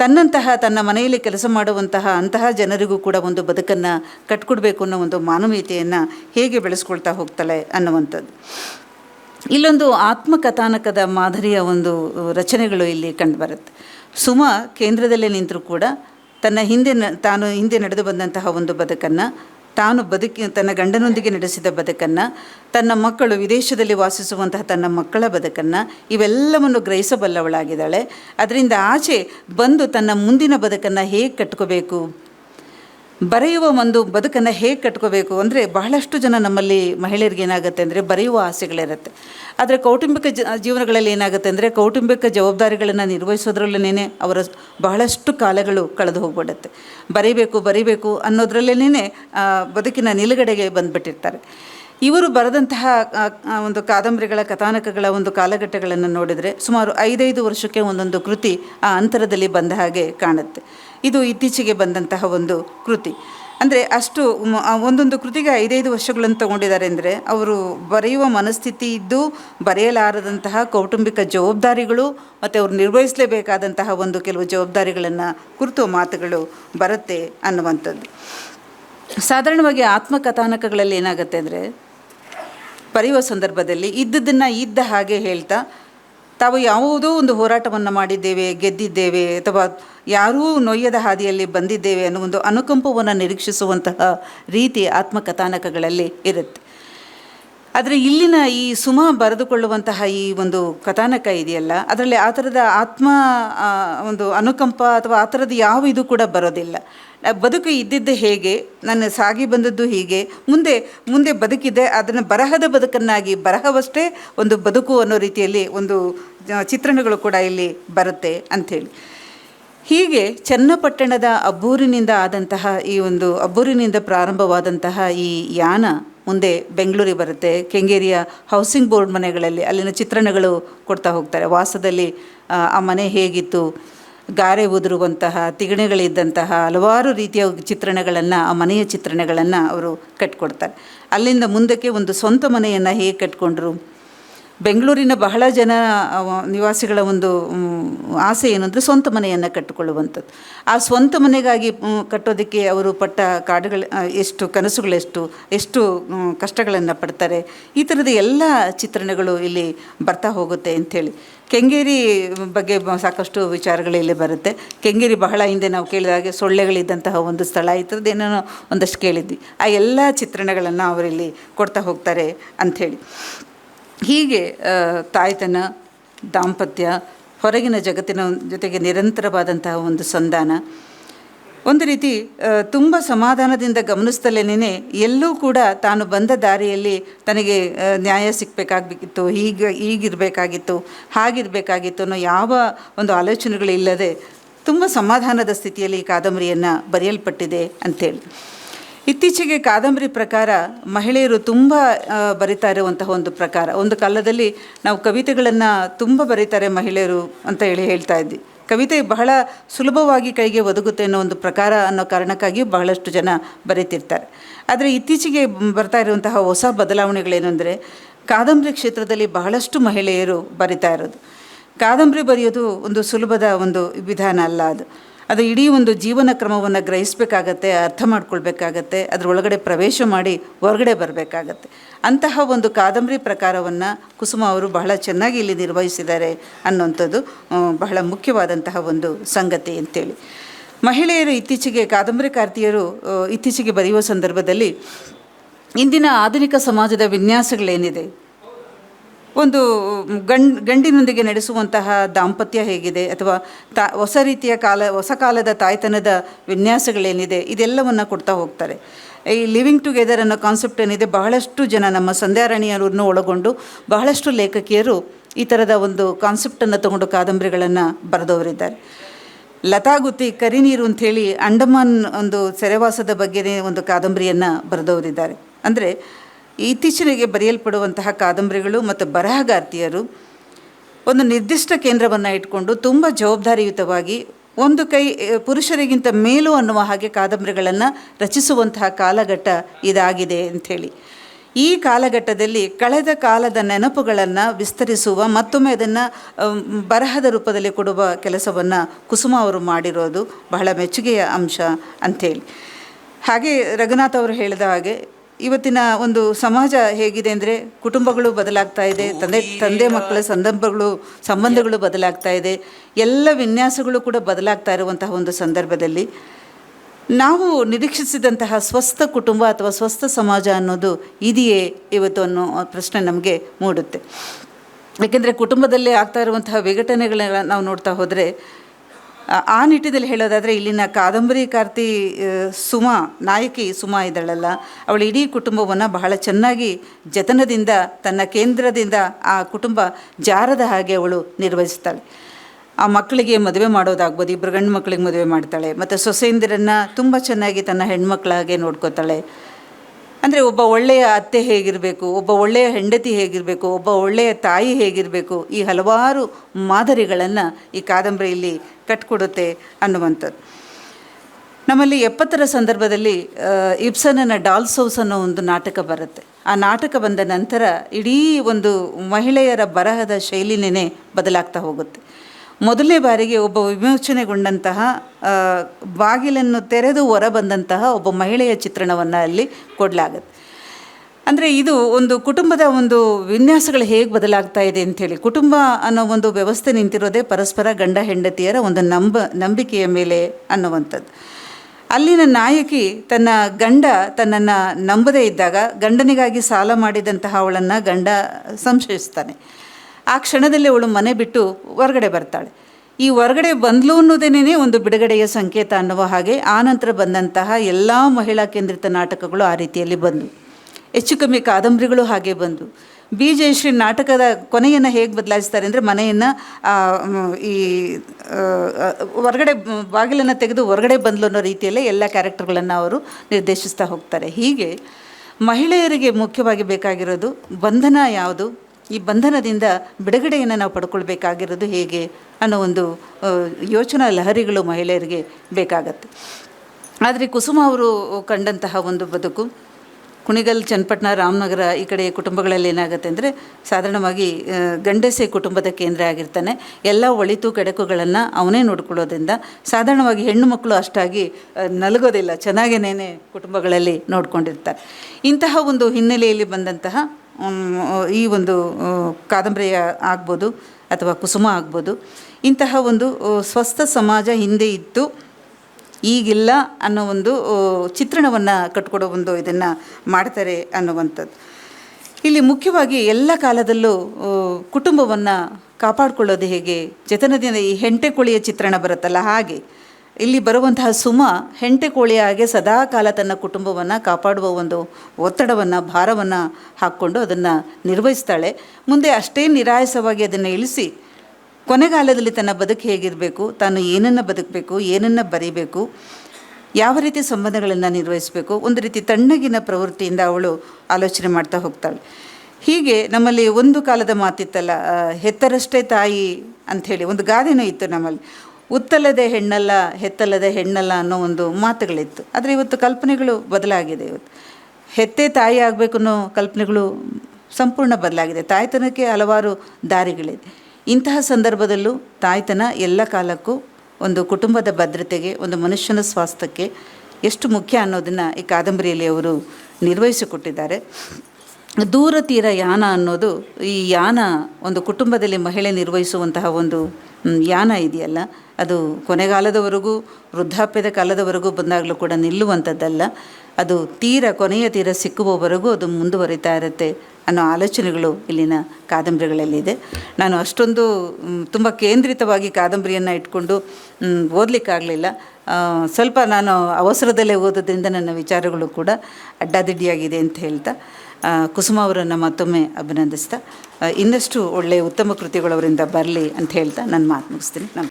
ತನ್ನಂತಹ, ತನ್ನ ಮನೆಯಲ್ಲಿ ಕೆಲಸ ಮಾಡುವಂತಹ ಅಂತಹ ಜನರಿಗೂ ಕೂಡ ಒಂದು ಬದುಕನ್ನು ಕಟ್ಕೊಡ್ಬೇಕು ಅನ್ನೋ ಒಂದು ಮಾನವೀಯತೆಯನ್ನು ಹೇಗೆ ಬೆಳೆಸ್ಕೊಳ್ತಾ ಹೋಗ್ತಾಳೆ ಅನ್ನುವಂಥದ್ದು. ಇಲ್ಲೊಂದು ಆತ್ಮಕಥಾನಕದ ಮಾದರಿಯ ಒಂದು ರಚನೆಗಳು ಇಲ್ಲಿ ಕಂಡುಬರುತ್ತೆ ಸುಮ ಕೇಂದ್ರದಲ್ಲೇ ನಿಂತರೂ ಕೂಡ ತನ್ನ ಹಿಂದೆ ತಾನು ಹಿಂದೆ ನಡೆದು ಬಂದಂತಹ ಒಂದು ಬದುಕನ್ನು, ತಾನು ಬದುಕಿ, ತನ್ನ ಗಂಡನೊಂದಿಗೆ ನಡೆಸಿದ ಬದುಕನ್ನು, ತನ್ನ ಮಕ್ಕಳು ವಿದೇಶದಲ್ಲಿ ವಾಸಿಸುವಂತಹ ತನ್ನ ಮಕ್ಕಳ ಬದುಕನ್ನು ಇವೆಲ್ಲವನ್ನು ಗ್ರಹಿಸಬಲ್ಲವಳಾಗಿದ್ದಾಳೆ. ಅದರಿಂದ ಆಚೆ ಬಂದು ತನ್ನ ಮುಂದಿನ ಬದುಕನ್ನು ಹೇಗೆ ಕಟ್ಕೋಬೇಕು? ಬರೆಯುವ ಒಂದು ಬದುಕನ್ನು ಹೇಗೆ ಕಟ್ಕೋಬೇಕು ಅಂದರೆ ಬಹಳಷ್ಟು ಜನ ನಮ್ಮಲ್ಲಿ ಮಹಿಳೆಯರಿಗೆ ಏನಾಗುತ್ತೆ ಅಂದರೆ ಬರೆಯುವ ಆಸೆಗಳಿರುತ್ತೆ. ಆದರೆ ಕೌಟುಂಬಿಕ ಜ, ಜೀವನಗಳಲ್ಲಿ ಏನಾಗುತ್ತೆ ಅಂದರೆ ಕೌಟುಂಬಿಕ ಜವಾಬ್ದಾರಿಗಳನ್ನು ನಿರ್ವಹಿಸೋದ್ರಲ್ಲೇ ಅವರ ಬಹಳಷ್ಟು ಕಾಲಗಳು ಕಳೆದು ಹೋಗ್ಬಿಡುತ್ತೆ. ಬರೀಬೇಕು ಬರೀಬೇಕು ಅನ್ನೋದ್ರಲ್ಲೇ ಬದುಕಿನ ನಿಲುಗಡೆಗೆ ಬಂದುಬಿಟ್ಟಿರ್ತಾರೆ. ಇವರು ಬರೆದಂತಹ ಒಂದು ಕಾದಂಬರಿಗಳ, ಕಥಾನಕಗಳ ಒಂದು ಕಾಲಘಟ್ಟಗಳನ್ನು ನೋಡಿದರೆ ಸುಮಾರು ಐದೈದು ವರ್ಷಕ್ಕೆ ಒಂದೊಂದು ಕೃತಿ ಆ ಅಂತರದಲ್ಲಿ ಬಂದ ಹಾಗೆ ಕಾಣುತ್ತೆ. ಇದು ಇತ್ತೀಚೆಗೆ ಬಂದಂತಹ ಒಂದು ಕೃತಿ. ಅಂದರೆ ಅಷ್ಟು ಒಂದೊಂದು ಕೃತಿಗೆ ಐದೈದು ವರ್ಷಗಳನ್ನು ತಗೊಂಡಿದ್ದಾರೆ ಅಂದರೆ ಅವರು ಬರೆಯುವ ಮನಸ್ಥಿತಿ ಇದ್ದು ಬರೆಯಲಾರದಂತಹ ಕೌಟುಂಬಿಕ ಜವಾಬ್ದಾರಿಗಳು ಮತ್ತು ಅವರು ನಿರ್ವಹಿಸಲೇಬೇಕಾದಂತಹ ಒಂದು ಕೆಲವು ಜವಾಬ್ದಾರಿಗಳನ್ನು ಕುರಿತು ಮಾತುಗಳು ಬರುತ್ತೆ ಅನ್ನುವಂಥದ್ದು. ಸಾಧಾರಣವಾಗಿ ಆತ್ಮಕಥಾನಕಗಳಲ್ಲಿ ಏನಾಗುತ್ತೆ ಅಂದರೆ, ಬರೆಯುವ ಸಂದರ್ಭದಲ್ಲಿ ಇದ್ದದನ್ನು ಇದ್ದ ಹಾಗೆ ಹೇಳ್ತಾ ತಾವು ಯಾವುದೋ ಒಂದು ಹೋರಾಟವನ್ನು ಮಾಡಿದ್ದೇವೆ, ಗೆದ್ದಿದ್ದೇವೆ ಅಥವಾ ಯಾರೂ ನೊಯ್ಯದ ಹಾದಿಯಲ್ಲಿ ಬಂದಿದ್ದೇವೆ ಅನ್ನೋ ಒಂದು ಅನುಕಂಪವನ್ನು ನಿರೀಕ್ಷಿಸುವಂತಹ ರೀತಿ ಆತ್ಮಕಥಾನಕಗಳಲ್ಲಿ ಇರುತ್ತೆ. ಆದರೆ ಇಲ್ಲಿನ ಈ ಸುಮ ಬರೆದುಕೊಳ್ಳುವಂತಹ ಈ ಒಂದು ಕಥಾನಕ ಇದೆಯಲ್ಲ, ಅದರಲ್ಲಿ ಆ ಥರದ ಆತ್ಮ ಒಂದು ಅನುಕಂಪ ಅಥವಾ ಆ ಥರದ ಯಾವ ಇದು ಕೂಡ ಬರೋದಿಲ್ಲ. ಬದುಕು ಇದ್ದಿದ್ದು ಹೇಗೆ, ನನ್ನ ಸಾಗಿ ಬಂದದ್ದು ಹೀಗೆ, ಮುಂದೆ ಮುಂದೆ ಬದುಕಿದೆ, ಅದನ್ನು ಬರಹದ ಬದುಕನ್ನಾಗಿ, ಬರಹವಷ್ಟೇ ಒಂದು ಬದುಕು ಅನ್ನೋ ರೀತಿಯಲ್ಲಿ ಒಂದು ಚಿತ್ರಣಗಳು ಕೂಡ ಇಲ್ಲಿ ಬರುತ್ತೆ ಅಂಥೇಳಿ. ಹೀಗೆ ಚನ್ನಪಟ್ಟಣದ ಅಬ್ಬೂರಿನಿಂದ ಆದಂತಹ ಈ ಒಂದು ಅಬ್ಬೂರಿನಿಂದ ಪ್ರಾರಂಭವಾದಂತಹ ಈ ಯಾನ ಮುಂದೆ ಬೆಂಗಳೂರಿಗೆ ಬರುತ್ತೆ. ಕೆಂಗೇರಿಯ ಹೌಸಿಂಗ್ ಬೋರ್ಡ್ ಮನೆಗಳಲ್ಲಿ ಅಲ್ಲಿನ ಚಿತ್ರಣಗಳು ಕೊಡ್ತಾ ಹೋಗ್ತಾರೆ. ವಾಸದಲ್ಲಿ ಆ, ಮನೆ ಹೇಗಿತ್ತು? ಗಾರೆ ಉದುರುವಂತಹ ತಿಗಣೆಗಳಿದ್ದಂತಹ ಹಲವಾರು ರೀತಿಯ ಚಿತ್ರಣಗಳನ್ನು ಆ ಮನೆಯ ಚಿತ್ರಣಗಳನ್ನು ಅವರು ಕಟ್ಕೊಡ್ತಾರೆ. ಅಲ್ಲಿಂದ ಮುಂದಕ್ಕೆ ಒಂದು ಸ್ವಂತ ಮನೆಯನ್ನು ಹೇಗೆ ಕಟ್ಕೊಂಡ್ರು? ಬೆಂಗಳೂರಿನ ಬಹಳ ಜನ ನಿವಾಸಿಗಳ ಒಂದು ಆಸೆ ಏನಂದರೆ ಸ್ವಂತ ಮನೆಯನ್ನು ಕಟ್ಟಿಕೊಳ್ಳುವಂಥದ್ದು. ಆ ಸ್ವಂತ ಮನೆಗಾಗಿ ಕಟ್ಟೋದಕ್ಕೆ ಅವರು ಪಟ್ಟ ಕಾಡುಗಳ ಎಷ್ಟು ಕನಸುಗಳೆಷ್ಟು, ಎಷ್ಟು ಕಷ್ಟಗಳನ್ನು ಪಡ್ತಾರೆ. ಈ ಥರದ ಎಲ್ಲ ಚಿತ್ರಣಗಳು ಇಲ್ಲಿ ಬರ್ತಾ ಹೋಗುತ್ತೆ ಅಂಥೇಳಿ. ಕೆಂಗೇರಿ ಬಗ್ಗೆ ಸಾಕಷ್ಟು ವಿಚಾರಗಳು ಇಲ್ಲಿ ಬರುತ್ತೆ. ಕೆಂಗೇರಿ ಬಹಳ ಹಿಂದೆ ನಾವು ಕೇಳಿದ ಹಾಗೆ ಸೊಳ್ಳೆಗಳಿದ್ದಂತಹ ಒಂದು ಸ್ಥಳ, ಈ ಥರದ್ದು ಏನೋ ಒಂದಷ್ಟು ಕೇಳಿದ್ವಿ. ಆ ಎಲ್ಲ ಚಿತ್ರಣಗಳನ್ನು ಅವರಿಲ್ಲಿ ಕೊಡ್ತಾ ಹೋಗ್ತಾರೆ ಅಂಥೇಳಿ. ಹೀಗೆ ತಾಯ್ತನ ದಾಂಪತ್ಯ ಹೊರಗಿನ ಜಗತ್ತಿನ ಜೊತೆಗೆ ನಿರಂತರವಾದಂತಹ ಒಂದು ಸಂಧಾನ. ಒಂದು ರೀತಿ ತುಂಬ ಸಮಾಧಾನದಿಂದ ಗಮನಿಸ್ತಲೇನೆ ಎಲ್ಲೂ ಕೂಡ ತಾನು ಬಂದ ದಾರಿಯಲ್ಲಿ ತನಗೆ ನ್ಯಾಯ ಸಿಗಬೇಕಾಗಬೇಕಿತ್ತು, ಹೀಗೆ, ಹೀಗಿರಬೇಕಾಗಿತ್ತು, ಹಾಗಿರಬೇಕಾಗಿತ್ತು ಅನ್ನೋ ಯಾವ ಒಂದು ಆಲೋಚನೆಗಳಿಲ್ಲದೆ ತುಂಬ ಸಮಾಧಾನದ ಸ್ಥಿತಿಯಲ್ಲಿ ಈ ಕಾದಂಬರಿಯನ್ನು ಬರೆಯಲ್ಪಟ್ಟಿದೆ ಅಂಥೇಳಿ ಇತ್ತೀಚೆಗೆ ಕಾದಂಬರಿ ಪ್ರಕಾರ ಮಹಿಳೆಯರು ತುಂಬ ಬರೀತಾ ಇರುವಂತಹ ಒಂದು ಪ್ರಕಾರ. ಒಂದು ಕಾಲದಲ್ಲಿ ನಾವು ಕವಿತೆಗಳನ್ನು ತುಂಬ ಬರೀತಾರೆ ಮಹಿಳೆಯರು ಅಂತ ಹೇಳಿ ಹೇಳ್ತಾ ಇದ್ವಿ. ಕವಿತೆ ಬಹಳ ಸುಲಭವಾಗಿ ಕೈಗೆ ಒದಗುತ್ತೆ ಅನ್ನೋ ಒಂದು ಪ್ರಕಾರ ಅನ್ನೋ ಕಾರಣಕ್ಕಾಗಿ ಬಹಳಷ್ಟು ಜನ ಬರೀತಿರ್ತಾರೆ. ಆದರೆ ಇತ್ತೀಚೆಗೆ ಬರ್ತಾ ಇರುವಂತಹ ಹೊಸ ಬದಲಾವಣೆಗಳೇನೆಂದರೆ, ಕಾದಂಬರಿ ಕ್ಷೇತ್ರದಲ್ಲಿ ಬಹಳಷ್ಟು ಮಹಿಳೆಯರು ಬರಿತಾ ಇರೋದು. ಕಾದಂಬರಿ ಬರೆಯೋದು ಒಂದು ಸುಲಭದ ಒಂದು ವಿಧಾನ ಅಲ್ಲ ಅದು. ಅದು ಇಡೀ ಒಂದು ಜೀವನ ಕ್ರಮವನ್ನು ಗ್ರಹಿಸಬೇಕಾಗತ್ತೆ, ಅರ್ಥ ಮಾಡ್ಕೊಳ್ಬೇಕಾಗತ್ತೆ, ಅದರೊಳಗಡೆ ಪ್ರವೇಶ ಮಾಡಿ ಹೊರಗಡೆ ಬರಬೇಕಾಗತ್ತೆ. ಅಂತಹ ಒಂದು ಕಾದಂಬರಿ ಪ್ರಕಾರವನ್ನು ಕುಸುಮ ಅವರು ಬಹಳ ಚೆನ್ನಾಗಿ ಇಲ್ಲಿ ನಿರ್ವಹಿಸಿದ್ದಾರೆ ಅನ್ನುವಂಥದ್ದು ಬಹಳ ಮುಖ್ಯವಾದಂತಹ ಒಂದು ಸಂಗತಿ ಅಂತೇಳಿ. ಮಹಿಳೆಯರು ಇತ್ತೀಚೆಗೆ ಕಾದಂಬರಿಕಾರ್ತಿಯರು ಕಾರ್ತಿಯರು ಇತ್ತೀಚೆಗೆ ಬರೆಯುವ ಸಂದರ್ಭದಲ್ಲಿ ಇಂದಿನ ಆಧುನಿಕ ಸಮಾಜದ ವಿನ್ಯಾಸಗಳೇನಿದೆ? ಒಂದು ಗಂಡ್, ಗಂಡಿನೊಂದಿಗೆ ನಡೆಸುವಂತಹ ದಾಂಪತ್ಯ ಹೇಗಿದೆ ಅಥವಾ ತಾ, ಹೊಸ ರೀತಿಯ ಕಾಲ, ಹೊಸ ಕಾಲದ ತಾಯ್ತನದ ವಿನ್ಯಾಸಗಳೇನಿದೆ, ಇದೆಲ್ಲವನ್ನು ಕೊಡ್ತಾ ಹೋಗ್ತಾರೆ. ಈ ಲಿವಿಂಗ್ ಟುಗೆದರ್ ಅನ್ನೋ ಕಾನ್ಸೆಪ್ಟ್ ಏನಿದೆ, ಬಹಳಷ್ಟು ಜನ ನಮ್ಮ ಸಂಧ್ಯಾರಣಿಯರನ್ನು ಒಳಗೊಂಡು ಬಹಳಷ್ಟು ಲೇಖಕಿಯರು ಈ ಥರದ ಒಂದು ಕಾನ್ಸೆಪ್ಟನ್ನು ತಗೊಂಡು ಕಾದಂಬರಿಗಳನ್ನು ಬರೆದವರಿದ್ದಾರೆ. ಲತಾ ಗುತ್ತಿ ಕರಿನೀರು ಅಂಥೇಳಿ ಅಂಡಮಾನ್ ಒಂದು ಸೆರೆವಾಸದ ಬಗ್ಗೆನೇ ಒಂದು ಕಾದಂಬರಿಯನ್ನು ಬರೆದವರಿದ್ದಾರೆ. ಅಂದರೆ ಇತ್ತೀಚೆಗೆ ಬರೆಯಲ್ಪಡುವಂತಹ ಕಾದಂಬರಿಗಳು ಮತ್ತು ಬರಹಗಾರ್ತಿಯರು ಒಂದು ನಿರ್ದಿಷ್ಟ ಕೇಂದ್ರವನ್ನು ಇಟ್ಕೊಂಡು ತುಂಬ ಜವಾಬ್ದಾರಿಯುತವಾಗಿ ಒಂದು ಕೈ ಪುರುಷರಿಗಿಂತ ಮೇಲು ಅನ್ನುವ ಹಾಗೆ ಕಾದಂಬರಿಗಳನ್ನು ರಚಿಸುವಂತಹ ಕಾಲಘಟ್ಟ ಇದಾಗಿದೆ ಅಂಥೇಳಿ ಈ ಕಾಲಘಟ್ಟದಲ್ಲಿ ಕಳೆದ ಕಾಲದ ನೆನಪುಗಳನ್ನು ವಿಸ್ತರಿಸುವ ಮತ್ತೊಮ್ಮೆ ಅದನ್ನು ಬರಹದ ರೂಪದಲ್ಲಿ ಕೊಡುವ ಕೆಲಸವನ್ನು ಕುಸುಮ ಅವರು ಮಾಡಿರೋದು ಬಹಳ ಮೆಚ್ಚುಗೆಯ ಅಂಶ ಅಂಥೇಳಿ ಹಾಗೆ ರಘುನಾಥ್ ಅವರು ಹೇಳಿದ ಹಾಗೆ ಇವತ್ತಿನ ಒಂದು ಸಮಾಜ ಹೇಗಿದೆ ಅಂದರೆ ಕುಟುಂಬಗಳು ಬದಲಾಗ್ತಾ ಇದೆ ತಂದೆ ತಂದೆ ಮಕ್ಕಳ ಸಂದರ್ಭಗಳು ಸಂಬಂಧಗಳು ಬದಲಾಗ್ತಾ ಇದೆ ಎಲ್ಲ ವಿನ್ಯಾಸಗಳು ಕೂಡ ಬದಲಾಗ್ತಾ ಇರುವಂತಹ ಒಂದು ಸಂದರ್ಭದಲ್ಲಿ ನಾವು ನಿರೀಕ್ಷಿಸಿದಂತಹ ಸ್ವಸ್ಥ ಕುಟುಂಬ ಅಥವಾ ಸ್ವಸ್ಥ ಸಮಾಜ ಅನ್ನೋದು ಇದೆಯೇ ಇವತ್ತು ಅನ್ನೋ ಪ್ರಶ್ನೆ ನಮಗೆ ಮೂಡುತ್ತೆ. ಏಕೆಂದರೆ ಕುಟುಂಬದಲ್ಲಿ ಆಗ್ತಾ ಇರುವಂತಹ ವಿಘಟನೆಗಳನ್ನ ನಾವು ನೋಡ್ತಾ ಹೋದರೆ ಆ- ನಿಟ್ಟಿನಲ್ಲಿ ಹೇಳೋದಾದರೆ ಇಲ್ಲಿನ ಕಾದಂಬರಿ ಕಾರ್ತಿ ಸುಮಾ, ನಾಯಕಿ ಸುಮಾ ಇದ್ದಾಳಲ್ಲ. ಅವಳು ಇಡೀ ಕುಟುಂಬವನ್ನು ಬಹಳ ಚೆನ್ನಾಗಿ ಜತನದಿಂದ ತನ್ನ ಕೇಂದ್ರದಿಂದ ಆ ಕುಟುಂಬ ಜಾರದ ಹಾಗೆ ಅವಳು ನಿರ್ವಹಿಸ್ತಾಳೆ. ಆ ಮಕ್ಕಳಿಗೆ ಮದುವೆ ಮಾಡೋದಾಗ್ಬೋದು ಇಬ್ಬರು ಗಂಡು ಮಕ್ಕಳಿಗೆ ಮದುವೆ ಮಾಡ್ತಾಳೆ. ಮತ್ತು ಸೊಸೆಯಂದಿರನ್ನು ತುಂಬ ಚೆನ್ನಾಗಿ ತನ್ನ ಹೆಣ್ಮಕ್ಳ ಹಾಗೆ ನೋಡ್ಕೋತಾಳೆ. ಅಂದರೆ ಒಬ್ಬ ಒಳ್ಳೆಯ ಅತ್ತೆ ಹೇಗಿರಬೇಕು, ಒಬ್ಬ ಒಳ್ಳೆಯ ಹೆಂಡತಿ ಹೇಗಿರಬೇಕು, ಒಬ್ಬ ಒಳ್ಳೆಯ ತಾಯಿ ಹೇಗಿರಬೇಕು, ಈ ಹಲವಾರು ಮಾದರಿಗಳನ್ನು ಈ ಕಾದಂಬರಿಯಲ್ಲಿ ಕಟ್ಕೊಡುತ್ತೆ ಅನ್ನುವಂಥದ್ದು. ನಮ್ಮಲ್ಲಿ ಎಪ್ಪತ್ತರ ಸಂದರ್ಭದಲ್ಲಿ ಇಬ್ಸನನ ಡಾಲ್ಸೌಸ್ ಡಾಲ್ಸ್ ಹೌಸ್ ಅನ್ನೋ ಒಂದು ನಾಟಕ ಬರುತ್ತೆ. ಆ ನಾಟಕ ಬಂದ ನಂತರ ಇಡೀ ಒಂದು ಮಹಿಳೆಯರ ಬರಹದ ಶೈಲಿನೇ ಬದಲಾಗ್ತಾ ಹೋಗುತ್ತೆ. ಮೊದಲನೇ ಬಾರಿಗೆ ಒಬ್ಬ ವಿಮೋಚನೆಗೊಂಡಂತಹ ಬಾಗಿಲನ್ನು ತೆರೆದು ಹೊರ ಬಂದಂತಹ ಒಬ್ಬ ಮಹಿಳೆಯ ಚಿತ್ರಣವನ್ನು ಅಲ್ಲಿ ಕೊಡಲಾಗುತ್ತೆ. ಅಂದರೆ ಇದು ಒಂದು ಕುಟುಂಬದ ಒಂದು ವಿನ್ಯಾಸಗಳು ಹೇಗೆ ಬದಲಾಗ್ತಾ ಇದೆ ಅಂಥೇಳಿ ಕುಟುಂಬ ಅನ್ನೋ ಒಂದು ವ್ಯವಸ್ಥೆ ನಿಂತಿರೋದೇ ಪರಸ್ಪರ ಗಂಡ ಹೆಂಡತಿಯರ ಒಂದು ನಂಬ, ನಂಬಿಕೆಯ ಮೇಲೆ ಅನ್ನುವಂಥದ್ದು. ಅಲ್ಲಿನ ನಾಯಕಿ ತನ್ನ ಗಂಡ ತನ್ನನ್ನು ನಂಬದೇ ಇದ್ದಾಗ ಗಂಡನಿಗಾಗಿ ಸಾಲ ಮಾಡಿದಂತಹ ಅವಳನ್ನು ಗಂಡ ಸಂಶಯಿಸ್ತಾನೆ. ಆ ಕ್ಷಣದಲ್ಲಿ ಅವಳು ಮನೆ ಬಿಟ್ಟು ಹೊರಗಡೆ ಬರ್ತಾಳೆ. ಈ ಹೊರಗಡೆ ಬಂದ್ಲು ಅನ್ನೋದೇನೇ ಒಂದು ಬಿಡುಗಡೆಯ ಸಂಕೇತ ಅನ್ನುವ ಹಾಗೆ ಆನಂತರ ಬಂದಂತಹ ಎಲ್ಲ ಮಹಿಳಾ ಕೇಂದ್ರಿತ ನಾಟಕಗಳು ಆ ರೀತಿಯಲ್ಲಿ ಬಂದವು ಹೆಚ್ಚು ಕಮ್ಮಿ ಕಾದಂಬರಿಗಳು ಹಾಗೆ ಬಂದು. ಬಿ ಜಯಶ್ರೀ ನಾಟಕದ ಕೊನೆಯನ್ನು ಹೇಗೆ ಬದಲಾಯಿಸ್ತಾರೆ ಅಂದರೆ ಮನೆಯನ್ನು ಈ ಹೊರಗಡೆ ಬಾಗಿಲನ್ನು ತೆಗೆದು ಹೊರಗಡೆ ಬಂದ್ಲು ಅನ್ನೋ ರೀತಿಯಲ್ಲೇ ಎಲ್ಲ ಕ್ಯಾರೆಕ್ಟರ್ಗಳನ್ನು ಅವರು ನಿರ್ದೇಶಿಸ್ತಾ ಹೋಗ್ತಾರೆ. ಹೀಗೆ ಮಹಿಳೆಯರಿಗೆ ಮುಖ್ಯವಾಗಿ ಬೇಕಾಗಿರೋದು ಬಂಧನ ಯಾವುದು? ಈ ಬಂಧನದಿಂದ ಬಿಡುಗಡೆಯನ್ನು ನಾವು ಪಡ್ಕೊಳ್ಬೇಕಾಗಿರೋದು ಹೇಗೆ ಅನ್ನೋ ಒಂದು ಯೋಚನಾ ಲಹರಿಗಳು ಮಹಿಳೆಯರಿಗೆ ಬೇಕಾಗತ್ತೆ. ಆದರೆ ಕುಸುಮ ಅವರು ಕಂಡಂತಹ ಒಂದು ಬದುಕು, ಕುಣಿಗಲ್, ಚನ್ನಪಟ್ಟಣ, ರಾಮನಗರ ಈ ಕಡೆ ಕುಟುಂಬಗಳಲ್ಲಿ ಏನಾಗುತ್ತೆ ಅಂದರೆ ಸಾಧಾರಣವಾಗಿ ಗಂಡಸೆ ಕುಟುಂಬದ ಕೇಂದ್ರ ಆಗಿರ್ತಾನೆ. ಎಲ್ಲ ಒಳಿತು ಕೆಡಕುಗಳನ್ನು ಅವನೇ ನೋಡ್ಕೊಳ್ಳೋದ್ರಿಂದ ಸಾಧಾರಣವಾಗಿ ಹೆಣ್ಣು ಮಕ್ಕಳು ಅಷ್ಟಾಗಿ ನಲಗೋದಿಲ್ಲ ಚೆನ್ನಾಗೇನೇ ಕುಟುಂಬಗಳಲ್ಲಿ ನೋಡ್ಕೊಂಡಿರ್ತಾರೆ. ಇಂತಹ ಒಂದು ಹಿನ್ನೆಲೆಯಲ್ಲಿ ಬಂದಂತಹ ಈ ಒಂದು ಕಾದಂಬರಿಯ ಆಗ್ಬೋದು ಅಥವಾ ಕುಸುಮ ಆಗ್ಬೋದು. ಇಂತಹ ಒಂದು ಸ್ವಸ್ಥ ಸಮಾಜ ಹಿಂದೆ ಇತ್ತು ಈಗಿಲ್ಲ ಅನ್ನೋ ಒಂದು ಚಿತ್ರಣವನ್ನು ಕಟ್ಕೊಡೋ ಒಂದು ಇದನ್ನು ಮಾಡ್ತಾರೆ ಅನ್ನುವಂಥದ್ದು. ಇಲ್ಲಿ ಮುಖ್ಯವಾಗಿ ಎಲ್ಲ ಕಾಲದಲ್ಲೂ ಕುಟುಂಬವನ್ನು ಕಾಪಾಡಿಕೊಳ್ಳೋದು ಹೇಗೆ? ಜತನದಿಂದ ಈ ಹೆಂಟೆ ಕುಳಿಯ ಚಿತ್ರಣ ಬರುತ್ತಲ್ಲ ಹಾಗೆ. ಇಲ್ಲಿ ಬರುವಂತಹ ಸುಮ ಹೆಂಟೆ ಕೋಳಿಯ ಹಾಗೆ ಸದಾ ಕಾಲ ತನ್ನ ಕುಟುಂಬವನ್ನು ಕಾಪಾಡುವ ಒಂದು ಒತ್ತಡವನ್ನು, ಭಾರವನ್ನು ಹಾಕ್ಕೊಂಡು ಅದನ್ನು ನಿರ್ವಹಿಸ್ತಾಳೆ. ಮುಂದೆ ಅಷ್ಟೇ ನಿರಾಯಸವಾಗಿ ಅದನ್ನು ಇಳಿಸಿ, ಕೊನೆಗಾಲದಲ್ಲಿ ತನ್ನ ಬದುಕು ಹೇಗಿರಬೇಕು, ತಾನು ಏನನ್ನು ಬದುಕಬೇಕು, ಏನನ್ನು ಬರೀಬೇಕು, ಯಾವ ರೀತಿ ಸಂಬಂಧಗಳನ್ನು ನಿರ್ವಹಿಸಬೇಕು, ಒಂದು ರೀತಿ ತಣ್ಣಗಿನ ಪ್ರವೃತ್ತಿಯಿಂದ ಅವಳು ಆಲೋಚನೆ ಮಾಡ್ತಾ ಹೋಗ್ತಾಳೆ. ಹೀಗೆ ನಮ್ಮಲ್ಲಿ ಒಂದು ಕಾಲದ ಮಾತಿತ್ತಲ್ಲ ಹೆತ್ತರಷ್ಟೇ ತಾಯಿ ಅಂಥೇಳಿ ಒಂದು ಗಾದೆನೂ ಇತ್ತು ನಮ್ಮಲ್ಲಿ. ಉತ್ತಲ್ಲದೆ ಹೆಣ್ಣಲ್ಲ, ಹೆತ್ತಲ್ಲದೆ ಹೆಣ್ಣಲ್ಲ ಅನ್ನೋ ಒಂದು ಮಾತುಗಳಿತ್ತು. ಆದರೆ ಇವತ್ತು ಕಲ್ಪನೆಗಳು ಬದಲಾಗಿದೆ ಇವತ್ತು. ಹೆತ್ತೆ ತಾಯಿ ಆಗಬೇಕು ಅನ್ನೋ ಕಲ್ಪನೆಗಳು ಸಂಪೂರ್ಣ ಬದಲಾಗಿದೆ. ತಾಯ್ತನಕ್ಕೆ ಹಲವಾರು ದಾರಿಗಳಿದೆ. ಇಂತಹ ಸಂದರ್ಭದಲ್ಲೂ ತಾಯ್ತನ ಎಲ್ಲ ಕಾಲಕ್ಕೂ ಒಂದು ಕುಟುಂಬದ ಭದ್ರತೆಗೆ, ಒಂದು ಮನುಷ್ಯನ ಸ್ವಾಸ್ಥ್ಯಕ್ಕೆ ಎಷ್ಟು ಮುಖ್ಯ ಅನ್ನೋದನ್ನು ಈ ಕಾದಂಬರಿಯಲ್ಲಿ ಅವರು ನಿರ್ವಹಿಸಿಕೊಟ್ಟಿದ್ದಾರೆ. ದೂರ ತೀರ ಯಾನ ಅನ್ನೋದು ಈ ಯಾನ ಒಂದು ಕುಟುಂಬದಲ್ಲಿ ಮಹಿಳೆ ನಿರ್ವಹಿಸುವಂತಹ ಒಂದು ಯಾನ ಇದೆಯಲ್ಲ, ಅದು ಕೊನೆಗಾಲದವರೆಗೂ, ವೃದ್ಧಾಪ್ಯದ ಕಾಲದವರೆಗೂ ಬಂದಾಗಲೂ ಕೂಡ ನಿಲ್ಲುವಂಥದ್ದಲ್ಲ. ಅದು ತೀರ, ಕೊನೆಯ ತೀರ ಸಿಕ್ಕುವವರೆಗೂ ಅದು ಮುಂದುವರಿತಾ ಇರುತ್ತೆ ಅನ್ನೋ ಆಲೋಚನೆಗಳು ಇಲ್ಲಿನ ಕಾದಂಬರಿಗಳಲ್ಲಿದೆ. ನಾನು ಅಷ್ಟೊಂದು ತುಂಬ ಕೇಂದ್ರಿತವಾಗಿ ಕಾದಂಬರಿಯನ್ನು ಇಟ್ಕೊಂಡು ಓದಲಿಕ್ಕಾಗಲಿಲ್ಲ. ಸ್ವಲ್ಪ ನಾನು ಅವಸರದಲ್ಲೇ ಓದೋದ್ರಿಂದ ನನ್ನ ವಿಚಾರಗಳು ಕೂಡ ಅಡ್ಡಾದಿಡ್ಡಿಯಾಗಿದೆ ಅಂತ ಹೇಳ್ತಾ. ಕುಸುಮ ಅವರನ್ನು ಮತ್ತೊಮ್ಮೆ ಅಭಿನಂದಿಸ್ತಾ ಇನ್ನಷ್ಟು ಒಳ್ಳೆಯ ಉತ್ತಮ ಕೃತಿಗಳವರಿಂದ ಬರಲಿ ಅಂತ ಹೇಳ್ತಾ ನನ್ನ ಮಾತು ಮುಗಿಸ್ತೀನಿ. ನಮಸ್ಕಾರ